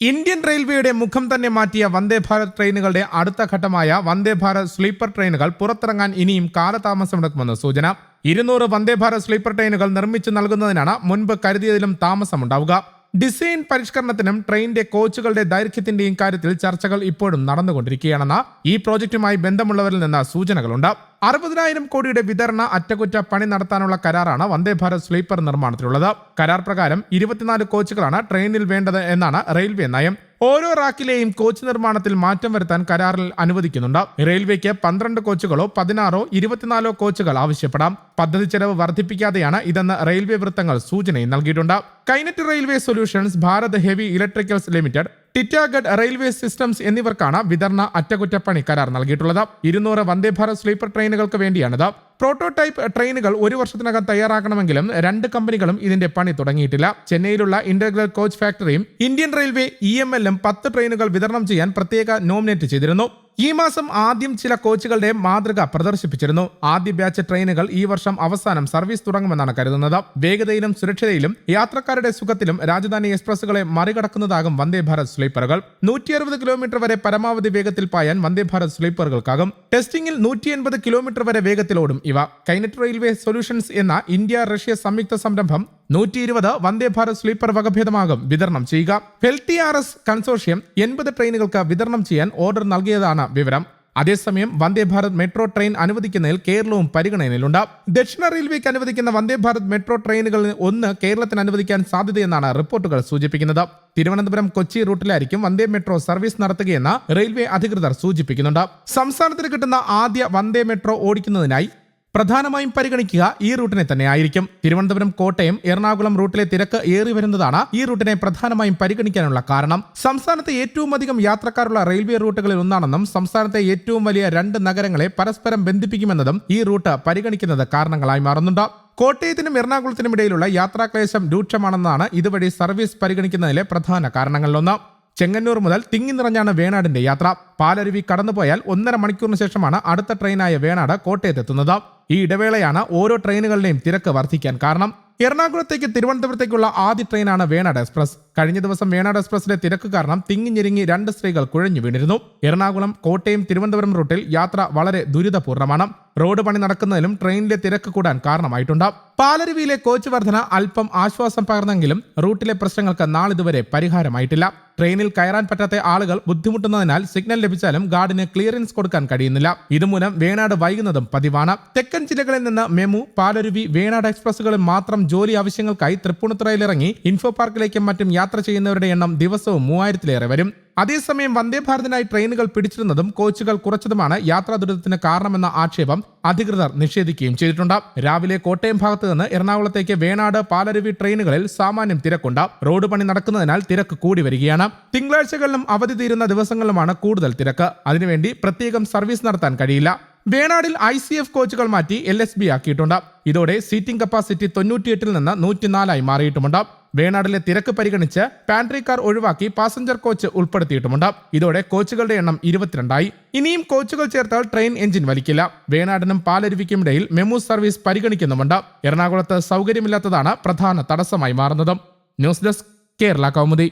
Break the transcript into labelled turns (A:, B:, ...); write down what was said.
A: Indian റെയിൽവേയുടെ മുഖം തന്നെ മാറ്റിയ വന്ദേ ഭാരത് ട്രെയിനുകളുടെ അടുത്ത ഘട്ടമായ വന്ദേ ഭാരത് സ്ലീപ്പർ ട്രെയിനുകൾ പുറത്തിറങ്ങാൻ ഇനിയും കാലതാമസമെടുക്കുമെന്ന് സൂചന. ഇരുന്നൂറ് വന്ദേ ഭാരത് സ്ലീപ്പർ ട്രെയിനുകൾ നിർമ്മിച്ചു നൽകുന്നതിനാണ് മുൻപ് കരുതിയതിലും താമസമുണ്ടാവുക. ഡിസൈൻ പരിഷ്കരണത്തിനും ട്രെയിനിന്റെ കോച്ചുകളുടെ ദൈർഘ്യത്തിന്റെയും കാര്യത്തിൽ ചർച്ചകൾ ഇപ്പോഴും നടന്നുകൊണ്ടിരിക്കുകയാണെന്ന ഈ പ്രോജക്റ്റുമായി ബന്ധമുള്ളവരിൽ നിന്ന് സൂചനകളുണ്ട്. അറുപതിനായിരം കോടിയുടെ വിതരണ അറ്റകുറ്റ പണി നടത്താനുള്ള കരാറാണ് വന്ദേ ഭാരത് സ്ലീപ്പർ നിർമ്മാണത്തിലുള്ളത്. കരാർ പ്രകാരം ഇരുപത്തിനാല് കോച്ചുകളാണ് ട്രെയിനിൽ വേണ്ടത് എന്നാണ് റെയിൽവേ നയം. ഓരോ റാക്കിലെയും കോച്ച് നിർമ്മാണത്തിൽ മാറ്റം വരുത്താൻ കരാറിൽ അനുവദിക്കുന്നുണ്ട്. റെയിൽവേക്ക് പന്ത്രണ്ട് കോച്ചുകളോ പതിനാറോ ഇരുപത്തിനാലോ കോച്ചുകൾ ആവശ്യപ്പെടാം. പദ്ധതി ചെലവ് വർദ്ധിപ്പിക്കാതെയാണ് ഇതെന്ന് റെയിൽവേ വൃത്തങ്ങൾ സൂചനയും നൽകിയിട്ടുണ്ട്. Kinet railway solutions Bharat heavy electricals limited Titagarh railway systems എന്നിവർക്കാണ് വിതരണ അറ്റകുറ്റപ്പണി കരാർ നൽകിയിട്ടുള്ളത്. ഇരുന്നൂറ് വന്ദേ ഭാരത് സ്ലീപ്പർ ട്രെയിനുകൾക്ക് വേണ്ടിയാണിത്. പ്രോട്ടോടൈപ്പ് ട്രെയിനുകൾ ഒരു വർഷത്തിനകം തയ്യാറാക്കണമെങ്കിലും രണ്ട് കമ്പനികളും ഇതിന്റെ പണി തുടങ്ങിയിട്ടില്ല. ചെന്നൈയിലുള്ള ഇന്റഗ്രൽ കോച്ച് ഫാക്ടറിയും ഇന്ത്യൻ റെയിൽവേ ഇ എം എല്ലും പത്ത് ട്രെയിനുകൾ വിതരണം ചെയ്യാൻ പ്രത്യേക നോമിനേറ്റ് ചെയ്തിരുന്നു. ഈ മാസം ആദ്യം ചില കോച്ചുകളുടെ മാതൃക പ്രദർശിപ്പിച്ചിരുന്നു. ആദ്യ ബാച്ച് ട്രെയിനുകൾ ഈ വർഷം അവസാനം സർവീസ് തുടങ്ങുമെന്നാണ് കരുതുന്നത്. വേഗതയിലും സുരക്ഷയിലും യാത്രക്കാരുടെ സുഖത്തിലും രാജധാനി എക്സ്പ്രസുകളെ മറികടക്കുന്നതാകും വന്ദേ ഭാരത് സ്ലീപ്പറുകൾ. നൂറ്റി അറുപത് കിലോമീറ്റർ വരെ പരമാവധി വേഗത്തിൽ പായാൻ വന്ദേ ഭാരത് സ്ലീപ്പറുകൾക്കാകും. ടെസ്റ്റിംഗിൽ നൂറ്റി എൺപത് കിലോമീറ്റർ വരെ വേഗത്തിലോടും ഇവ. കൈനറ്റ് റെയിൽവേ സൊല്യൂഷൻസ് എന്ന ഇന്ത്യ റഷ്യ സംയുക്ത സംരംഭം നൂറ്റി ഇരുപത് വന്ദേ ഭാരത് സ്ലീപ്പർ വകഭേദമാകും. വിതരണം ചെയ്യുക. ഫെൽറ്റി ആർ എസ് കൺസോർഷ്യം എൺപത് ട്രെയിനുകൾക്ക് വിതരണം ചെയ്യാൻ ഓർഡർ നൽകിയതാണ് വിവരം. അതേസമയം വന്ദേ ഭാരത് മെട്രോ ട്രെയിൻ അനുവദിക്കുന്നതിൽ കേരളവും പരിഗണനയിലുണ്ട്. ദക്ഷിണ റെയിൽവേക്ക് അനുവദിക്കുന്ന വന്ദേ ഭാരത് മെട്രോ ട്രെയിനുകളിൽ ഒന്ന് കേരളത്തിന് അനുവദിക്കാൻ സാധ്യതയെന്നാണ് റിപ്പോർട്ടുകൾ സൂചിപ്പിക്കുന്നത്. തിരുവനന്തപുരം കൊച്ചി റൂട്ടിലായിരിക്കും വന്ദേ മെട്രോ സർവീസ് നടത്തുകയെന്ന് റെയിൽവേ അധികൃതർ സൂചിപ്പിക്കുന്നുണ്ട്. സംസ്ഥാനത്തിന് കിട്ടുന്ന ആദ്യ വന്ദേ മെട്രോ ഓടിക്കുന്നതിനായി പ്രധാനമായും പരിഗണിക്കുക ഈ റൂട്ടിനെ തന്നെ ആയിരിക്കും തിരുവനന്തപുരം കോട്ടയം എറണാകുളം റൂട്ടിലെ തിരക്ക് ഏറി വരുന്നതാണ് ഈ റൂട്ടിനെ പ്രധാനമായും പരിഗണിക്കാനുള്ള കാരണം. സംസ്ഥാനത്തെ ഏറ്റവും അധികം യാത്രക്കാരുള്ള റെയിൽവേ റൂട്ടുകളിൽ ഒന്നാണെന്നും സംസ്ഥാനത്തെ ഏറ്റവും വലിയ രണ്ട് നഗരങ്ങളെ പരസ്പരം ബന്ധിപ്പിക്കുമെന്നതും ഈ റൂട്ട് പരിഗണിക്കുന്നത് കാരണങ്ങളായി മാറുന്നുണ്ട്. കോട്ടയത്തിനും എറണാകുളത്തിനും ഇടയിലുള്ള യാത്രാക്ലേശം രൂക്ഷമാണെന്നാണ് ഇതുവഴി സർവീസ് പരിഗണിക്കുന്നതിലെ പ്രധാന കാരണങ്ങളിലൊന്ന്. ചെങ്ങന്നൂർ മുതൽ തിങ്ങി നിറഞ്ഞാണ് വേണാടിന്റെ യാത്ര. പാലരുവി കടന്നുപോയാൽ ഒന്നര മണിക്കൂറിന് ശേഷമാണ് അടുത്ത ട്രെയിനായ വേണാട് കോട്ടയത്തെത്തുന്നത്. ഈ ഇടവേളയാണ് ഓരോ ട്രെയിനുകളുടെയും തിരക്ക് വർദ്ധിക്കാൻ കാരണം. എറണാകുളത്തേക്ക് തിരുവനന്തപുരത്തേക്കുള്ള ആദ്യ ട്രെയിനാണ് വേണാട് എക്സ്പ്രസ്. കഴിഞ്ഞ ദിവസം വേണാട് എക്സ്പ്രസിന്റെ തിരക്ക് കാരണം തിങ്ങിഞ്ഞിരിങ്ങി രണ്ട് സ്ത്രീകൾ കുഴഞ്ഞു വീണിരുന്നു. എറണാകുളം കോട്ടയം തിരുവനന്തപുരം റൂട്ടിൽ യാത്ര വളരെ ദുരിതപൂർണമാണ് റോഡ് പണി നടക്കുന്നതിലും ട്രെയിനിലെ തിരക്ക് കൂടാൻ കാരണമായിട്ടുണ്ട്. പാലരുവിയിലെ കോച്ച് വർധന അല്പം ആശ്വാസം പകർന്നെങ്കിലും റൂട്ടിലെ പ്രശ്നങ്ങൾക്ക് നാളിതുവരെ പരിഹാരമായിട്ടില്ല. ട്രെയിനിൽ കയറാൻ പറ്റാത്ത ആളുകൾ ബുദ്ധിമുട്ടുന്നതിനാൽ സിഗ്നൽ ലഭിച്ചാലും ഗാർഡിന് ക്ലിയറൻസ് കൊടുക്കാൻ കഴിയുന്നില്ല. ഇതുമൂലം വേണാട് വൈകുന്നതും പതിവാണ്. തെക്കൻ ജില്ലകളിൽ നിന്ന് മെമു പാലരുവി വേണാട് എക്സ്പ്രസുകളിൽ മാത്രം ജോലി ആവശ്യങ്ങൾക്കായി തൃപ്പൂണിത്തുറയിലിറങ്ങി ഇൻഫോ പാർക്കിലേക്കും മറ്റും യാത്ര ചെയ്യുന്നവരുടെ എണ്ണം ദിവസവും മൂവായിരത്തിലേറെ വരും. അതേസമയം വന്ദേ ഭാരതിനായി ട്രെയിനുകൾ പിടിച്ചിരുന്നതും കോച്ചുകൾ കുറച്ചതുമാണ് യാത്രാ ദുരിതത്തിന് കാരണമെന്ന ആക്ഷേപം അധികൃതർ നിഷേധിക്കുകയും ചെയ്തിട്ടുണ്ട്. രാവിലെ കോട്ടയം ഭാഗത്ത് നിന്ന് എറണാകുളത്തേക്ക് വേണാട് പാലരുവി ട്രെയിനുകളിൽ സാമാന്യം തിരക്കുണ്ട്. റോഡ് പണി നടക്കുന്നതിനാൽ തിരക്ക് കൂടി വരികയാണ്. തിങ്കളാഴ്ചകളിലും അവധി തീരുന്ന ദിവസങ്ങളിലുമാണ് കൂടുതൽ തിരക്ക്. അതിനുവേണ്ടി പ്രത്യേകം സർവീസ് നടത്താൻ കഴിയില്ല. വേണാടിൽ ഐ സി എഫ് കോച്ചുകൾ മാറ്റി എൽ എസ് ബി ആക്കിയിട്ടുണ്ട്. ഇതോടെ സീറ്റിംഗ് കപ്പാസിറ്റി തൊണ്ണൂറ്റിയെട്ടിൽ നിന്ന് നൂറ്റിനാലായി മാറിയിട്ടുമുണ്ട്. വേണാടിലെ തിരക്ക് പരിഗണിച്ച് പാൻട്രി കാർ ഒഴിവാക്കി പാസഞ്ചർ കോച്ച് ഉൾപ്പെടുത്തിയിട്ടുമുണ്ട്. ഇതോടെ കോച്ചുകളുടെ എണ്ണം ഇരുപത്തിരണ്ടായി. ഇനിയും കോച്ചുകൾ ചേർത്താൽ ട്രെയിൻ എഞ്ചിൻ വലിക്കില്ല. വേണാടിനും പാലരുവിക്കും ഇടയിൽ മെമു സർവീസ് പരിഗണിക്കുന്നുമുണ്ട്. എറണാകുളത്ത് സൗകര്യമില്ലാത്തതാണ് പ്രധാന തടസ്സമായി മാറുന്നത്. News desk Kerala Kaumudi.